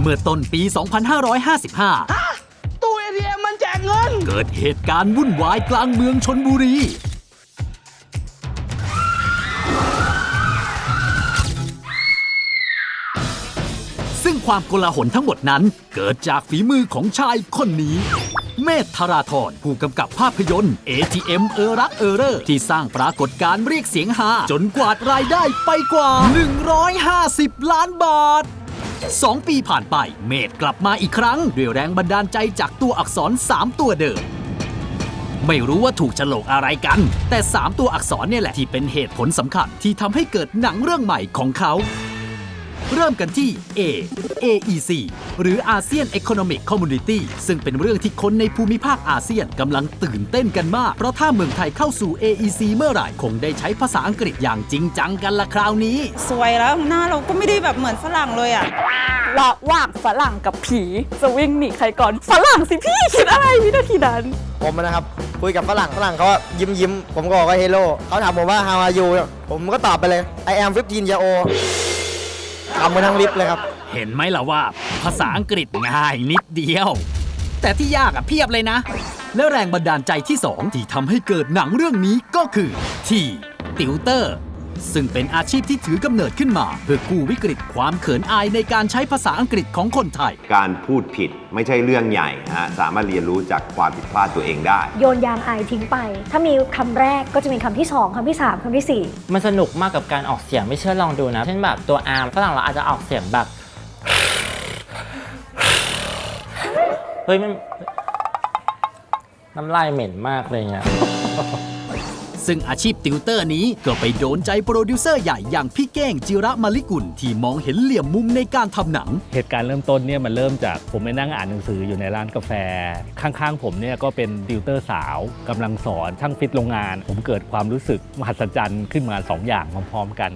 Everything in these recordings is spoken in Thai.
เมื่อต้นปี 2555 ตู้เอทีเอ็มมันแจกเงิน เกิดเหตุการณ์วุ่นวายกลางเมืองชนบุรี ซึ่งความโกลาหลทั้งหมดนั้นเกิดจากฝีมือของชายคนนี้ เมธธราธรผู้กำกับภาพยนตร์ ATM เออรักเออเรอร์ที่สร้างปรากฏการณ์เรียกเสียงฮาจนกวาดรายได้ไปกว่า 150 ล้านบาท สองปีผ่านไปเมธกลับมาอีกครั้ง ด้วยแรงบันดาลใจจากตัวอักษร 3 ตัวเดิม ไม่รู้ว่าถูกฉลกอะไรกัน แต่ 3 ตัวอักษรเนี่ยแหละที่เป็นเหตุผลสำคัญที่ทำให้เกิดหนังเรื่องใหม่ของเขา เริ่มกันที่ A AEC หรือ ASEAN Economic Community ซึ่งเป็นเรื่องที่คนในภูมิภาคอาเซียนกำลังตื่นเต้นกันมาก เพราะถ้าเมืองไทยเข้าสู่ AEC เมื่อไหร่ คงได้ใช้ภาษาอังกฤษอย่างจริงจังกันละคราวนี้ สวยแล้วหน้าเราก็ไม่ได้แบบเหมือนฝรั่งเลยอะระหว่างฝรั่งกับผีจะวิ่งหนีใครก่อนฝรั่งสิพี่คิดอะไรวินาทีนั้น ผมนะครับ คุยกับฝรั่งฝรั่งเขาว่ายิ้มยิ้มๆผมก็บอกว่าเฮลโลเขาถามผมว่า how are you ผมก็ตอบไปเลย I am 15 year old ทำมาทั้งลิฟต์เลยครับ เห็นไหมล่ะว่า ภาษาอังกฤษง่ายนิดเดียว แต่ที่ยากอะเพียบเลยนะ และแรงบันดาลใจที่2ที่ทำให้เกิดหนังเรื่องนี้ก็คือที่ติวเตอร์ ซึ่งเป็นอาชีพที่ถือกำเนิดขึ้นมา เพื่อกู้วิกฤตความเขินอายในการใช้ภาษาอังกฤษของคนไทย การพูดผิดไม่ใช่เรื่องใหญ่ฮะสามารถเรียนรู้จากความผิดพลาดตัวเองได้ โยนยางอายทิ้งไป ถ้ามีคำแรกก็จะมีคำที่ 2คำที่ 3คำที่มันสนุกมากกับการออกเสียงไม่เชื่อลองดูนะ เช่นแบบตัว R ฝรั่งเราอาจจะออกเสียงแบบ เฮ้ยมันน้ำลายเหม็นมากเลยเนี่ย ซึ่งอาชีพติวเตอร์นี้ก็ไปโดนใจโปรดิวเซอร์ใหญ่อย่างพี่เก้งจิระมาลิกุลที่มองเห็นเหลี่ยมมุมในการทำหนัง เหตุการณ์เริ่มต้นเนี่ยมันเริ่มจากผมไปนั่งอ่านหนังสืออยู่ในร้านกาแฟ ข้างๆ ผมเนี่ยก็เป็นติวเตอร์สาวกำลังสอนช่างฟิตโรงงาน ผมเกิดความรู้สึกมหัศจรรย์ขึ้นมา2อย่างพร้อมๆกัน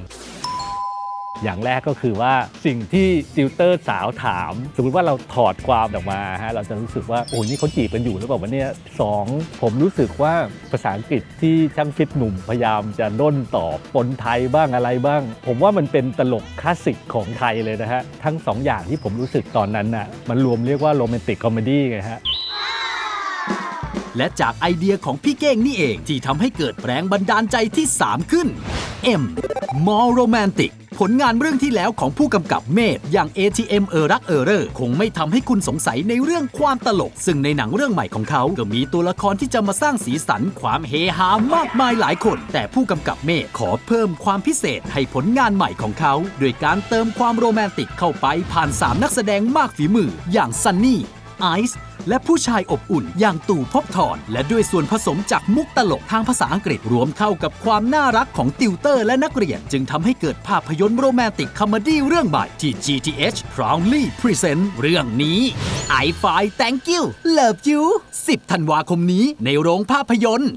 อย่างแรกก็คือว่าสิ่งที่ติวเตอร์สาวถาม สมมติว่าเราถอดความออกมาฮะเราจะรู้สึกว่า โอ้นี่เขาจีบกันอยู่หรือเปล่าวะเนี่ยสองผมรู้สึกว่าภาษาอังกฤษที่ช่างฟิตหนุ่มพยายามจะด้นตอบปนไทยบ้างอะไรบ้าง ผมว่ามันเป็นตลกคลาสสิกของไทยเลยนะฮะ ทั้งสองอย่างที่ผมรู้สึกตอนนั้นน่ะมันรวมเรียกว่าโรแมนติกคอมเมดี้ไงฮะและจากไอเดียของพี่เก้งนี่เองที่ทำให้เกิดแรงบันดาลใจที่ 3 ขึ้น M More Romantic ผลงานเรื่องที่แล้วของผู้กำกับเมธอย่าง ATM เออรักเออเรอร์คงไม่ทำให้คุณสงสัยในเรื่องความตลก ซึ่งในหนังเรื่องใหม่ของเขาก็มีตัวละครที่จะมาสร้างสีสันความเฮฮามากมายหลายคน แต่ผู้กำกับเมธขอเพิ่มความพิเศษให้ผลงานใหม่ของเขา โดยการเติมความโรแมนติกเข้าไปผ่าน 3 นักแสดงมากฝีมืออย่างซันนี่ไอซ์ และผู้ชายอบอุ่นอย่างตู่พบทรและด้วยส่วนผสมจากมุกตลกทางภาษาอังกฤษรวมเข้ากับความน่ารักของติวเตอร์และนักเรียน จึงทำให้เกิดภาพยนตร์โรแมนติกคอมเมดี้เรื่องใหม่ที่ GTH proudly present เรื่องนี้ I f i Thank you Love you 10 ธันวาคมนี้ในโรงภาพยนตร์